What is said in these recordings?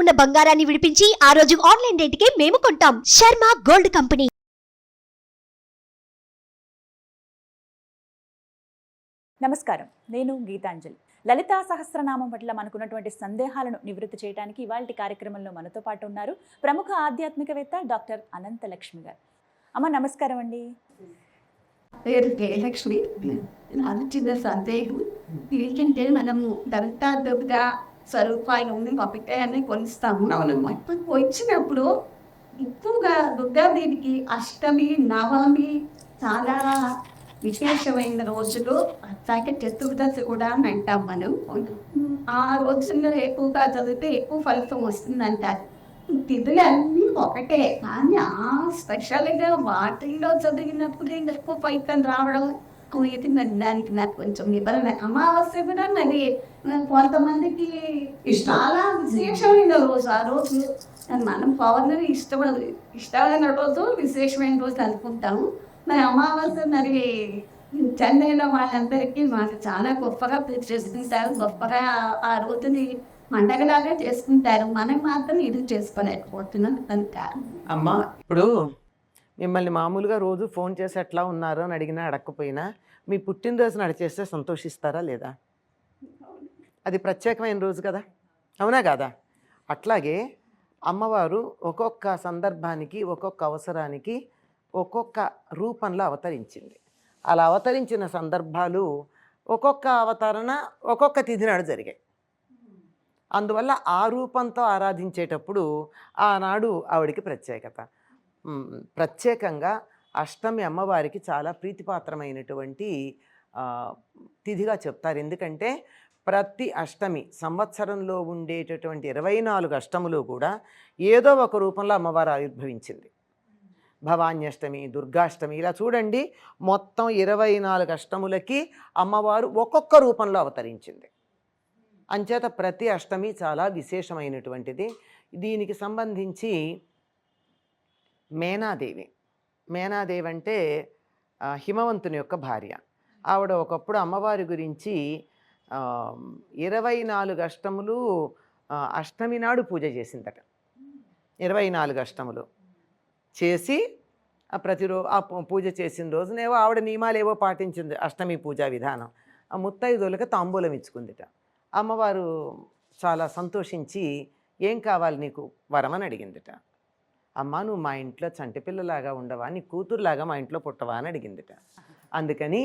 ఉన్న బంగారాన్ని విడిపించి ఆ రోజు ఆన్లైన్ రేటుకే మేము కొంటాం. Sharma gold company. నమస్కారం. నేను గీతాంజలి. లలితా సహస్రనామం పట్ల మనకున్నటువంటి సందేహాలను నివృత్తి చేయడానికి ఇవాళ కార్యక్రమంలో మనతో పాటు ఉన్నారు ప్రముఖ ఆధ్యాత్మికవేత్త డాక్టర్ అనంత లక్ష్మి గారు. అమ్మ నమస్కారం అండి. పేరు జయలక్ష్మి. చిన్న సందేహం. ఏంటంటే మనము దుర్గ స్వరూపాన్ని ఒకటే కొలుస్తాము ఇప్పుడు వచ్చినప్పుడు ఎక్కువగా దుర్గాదేవికి అష్టమి నవమి చాలా విశేషమైన రోజులు. అట్లాగే చతుర్దశి కూడా అని అంటాం మనం. ఆ రోజుల్లో ఎక్కువగా చదివితే ఎక్కువ ఫలితం వస్తుందంటారు. తిథులు అన్నీ ఒకటే. కానీ ఆ స్పెషల్గా వాటిల్లో చదివినప్పుడే ఎక్కువ ఫలితం రావడం ఇది మరి దానికి నాకు కొంచెం నిబంధన అమావాస్య కూడా మరి కొంతమందికి చాలా విశేషమైన రోజు. ఆ రోజు మనం పౌర్ణమి ఇష్టమైన ఇష్టమైన రోజు విశేషమైన రోజు అనుకుంటాము మరి అమావాస్య మరి చెన్నైలో వాళ్ళందరికీ మాకు చాలా గొప్పగా చేసుకుంటారు. గొప్పగా ఆ రోజుని పండగలాగా చేసుకుంటారు. మనం మాత్రం ఇది చేసుకోలేకపోతున్నాం. అంతా అమ్మా ఇప్పుడు మిమ్మల్ని మామూలుగా రోజు ఫోన్ చేసి ఎట్లా ఉన్నారు అని అడిగినా అడగకపోయినా మీ పుట్టినరోజు నడిచేస్తే సంతోషిస్తారా లేదా? అది ప్రత్యేకమైన రోజు కదా. అవునా కాదా? అట్లాగే అమ్మవారు ఒక్కొక్క సందర్భానికి ఒక్కొక్క అవసరానికి ఒక్కొక్క రూపంలో అవతరించింది. అలా అవతరించిన సందర్భాలు ఒక్కొక్క అవతరణ ఒక్కొక్క తిథి నాడు జరిగాయి. అందువల్ల ఆ రూపంతో ఆరాధించేటప్పుడు ఆనాడు ఆవిడికి ప్రత్యేకత. ప్రత్యేకంగా అష్టమి అమ్మవారికి చాలా ప్రీతిపాత్రమైనటువంటి తిథిగా చెప్తారు. ఎందుకంటే ప్రతి అష్టమి సంవత్సరంలో ఉండేటటువంటి ఇరవై నాలుగు అష్టములు కూడా ఏదో ఒక రూపంలో అమ్మవారు ఆవిర్భవించింది. భవాన్యష్టమి దుర్గాష్టమి ఇలా చూడండి మొత్తం ఇరవై నాలుగు అష్టములకి అమ్మవారు ఒక్కొక్క రూపంలో అవతరించింది. అంచేత ప్రతి అష్టమి చాలా విశేషమైనటువంటిది. దీనికి సంబంధించి మేనాదేవి. మేనాదేవి అంటే హిమవంతుని యొక్క భార్య. ఆవిడ ఒకప్పుడు అమ్మవారి గురించి ఇరవై నాలుగు అష్టములు అష్టమి నాడు పూజ చేసిందట. ఇరవై నాలుగు అష్టములు. చేసి ఆ ప్రతిరో ఆ పూజ చేసిన రోజునేవో ఆవిడ నియమాలు ఏవో పాటించింది. అష్టమి పూజా విధానం. ఆ ముత్తైదులకు తాంబూలం ఇచ్చుకుందిట. అమ్మవారు చాలా సంతోషించి ఏం కావాలి నీకు? వరమని అడిగిందిట. అమ్మ నువ్వు మా ఇంట్లో చంటి పిల్లలాగా ఉండవా? నీ కూతురులాగా మా ఇంట్లో పుట్టవా? అని అడిగిందిట. అందుకని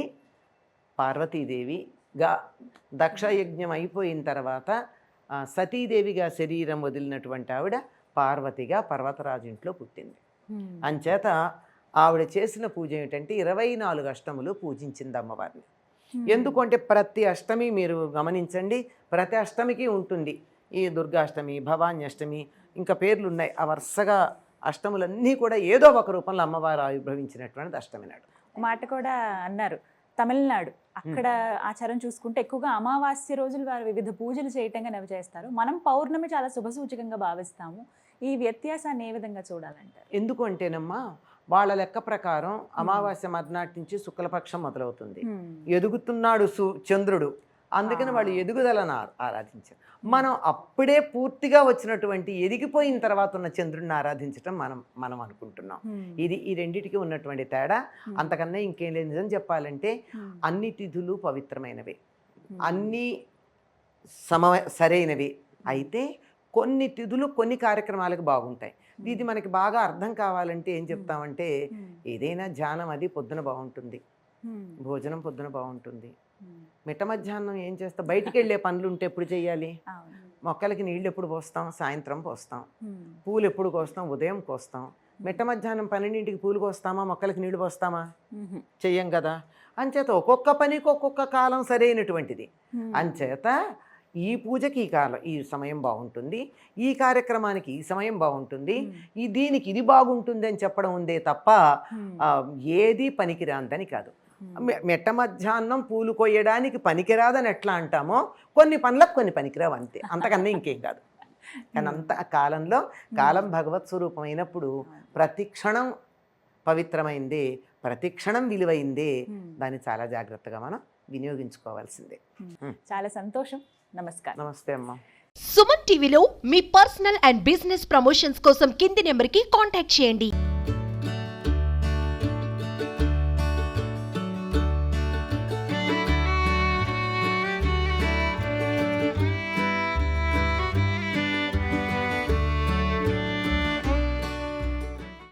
పార్వతీదేవిగా దక్షయజ్ఞం అయిపోయిన తర్వాత సతీదేవిగా శరీరం వదిలినటువంటి ఆవిడ పార్వతిగా పర్వతరాజు ఇంట్లో పుట్టింది అంచేత ఆవిడ చేసిన పూజ ఏమిటంటే ఇరవై నాలుగు అష్టములు పూజించింది అమ్మవారిని. ఎందుకంటే ప్రతి అష్టమి మీరు గమనించండి ప్రతి అష్టమికి ఉంటుంది. ఈ దుర్గాష్టమి భవానీ అష్టమి ఇంకా పేర్లు ఉన్నాయి ఆ వరుసగా అష్టములన్నీ కూడా ఏదో ఒక రూపంలో అమ్మవారు ఆవిర్భవించినటువంటిది అష్టమి నాడు. మాట కూడా అన్నారు. తమిళనాడు. అక్కడ ఆచారం చూసుకుంటే ఎక్కువగా అమావాస్య రోజులు వారు వివిధ పూజలు చేయటంగా నవి చేస్తారు. మనం పౌర్ణమి చాలా శుభసూచకంగా భావిస్తాము. ఈ వ్యత్యాసాన్ని ఏ విధంగా చూడాలంటారు? ఎందుకు అంటేనమ్మా వాళ్ళ లెక్క ప్రకారం అమావాస్య మర్నాటి నుంచి శుక్లపక్షం మొదలవుతుంది. ఎదుగుతున్నాడు సు చంద్రుడు. అందుకని వాళ్ళు ఎదుగుదలను ఆరాధించారు. మనం అప్పుడే పూర్తిగా వచ్చినటువంటి ఎదిగిపోయిన తర్వాత ఉన్న చంద్రుడిని ఆరాధించటం మనం మనం అనుకుంటున్నాం. ఇది ఈ రెండిటికి ఉన్నటువంటి తేడా. అంతకన్నా ఇంకేం లేదు. నిజం చెప్పాలంటే అన్ని తిథులు పవిత్రమైనవే. అన్నీ సమ సరైనవి. అయితే కొన్ని తిథులు కొన్ని కార్యక్రమాలకు బాగుంటాయి. ఇది మనకి బాగా అర్థం కావాలంటే ఏం చెప్తామంటే ఏదైనా ధ్యానం అది పొద్దున బాగుంటుంది. భోజనం పొద్దున బాగుంటుంది. మిట్ట మధ్యాహ్నం ఏం చేస్తాం? బయటికి వెళ్ళే పనులు ఉంటే ఎప్పుడు చేయాలి మొక్కలకి నీళ్ళు ఎప్పుడు పోస్తాం? సాయంత్రం పోస్తాం. పూలు ఎప్పుడు కోస్తాం? ఉదయం కోస్తాం. మిట్ట మధ్యాహ్నం పన్నెండింటికి పూలు కోస్తామా? మొక్కలకి నీళ్ళు పోస్తామా? చెయ్యం కదా. అంచేత ఒక్కొక్క పనికి ఒక్కొక్క కాలం సరైనటువంటిది. అంచేత ఈ పూజకి ఈ కాలం ఈ సమయం బాగుంటుంది. ఈ కార్యక్రమానికి ఈ సమయం బాగుంటుంది. ఈ దీనికి ఇది బాగుంటుంది అని చెప్పడం ఉందే తప్ప ఏది పనికిరాందని కాదు. మెట్ట మధ్యాహ్నం పూలు కొయ్యడానికి పనికిరాదని ఎట్లా అంటామో కొన్ని పనులకు కొన్ని పనికిరావు అంతే. అంతకన్నా ఇంకేం కాదు. కానీ అంత కాలంలో కాలం భగవత్ స్వరూపమైనప్పుడు ప్రతి క్షణం పవిత్రమైందే ప్రతి క్షణం విలువైందే దాన్ని చాలా జాగ్రత్తగా మనం వినియోగించుకోవాల్సిందే. చాలా సంతోషం. నమస్కారం. నమస్తే అమ్మా. సుమన్ టీవీలో మీ పర్సనల్ అండ్ బిజినెస్ ప్రమోషన్స్ కోసం కింది నెంబర్కి కాంటాక్ట్ చేయండి.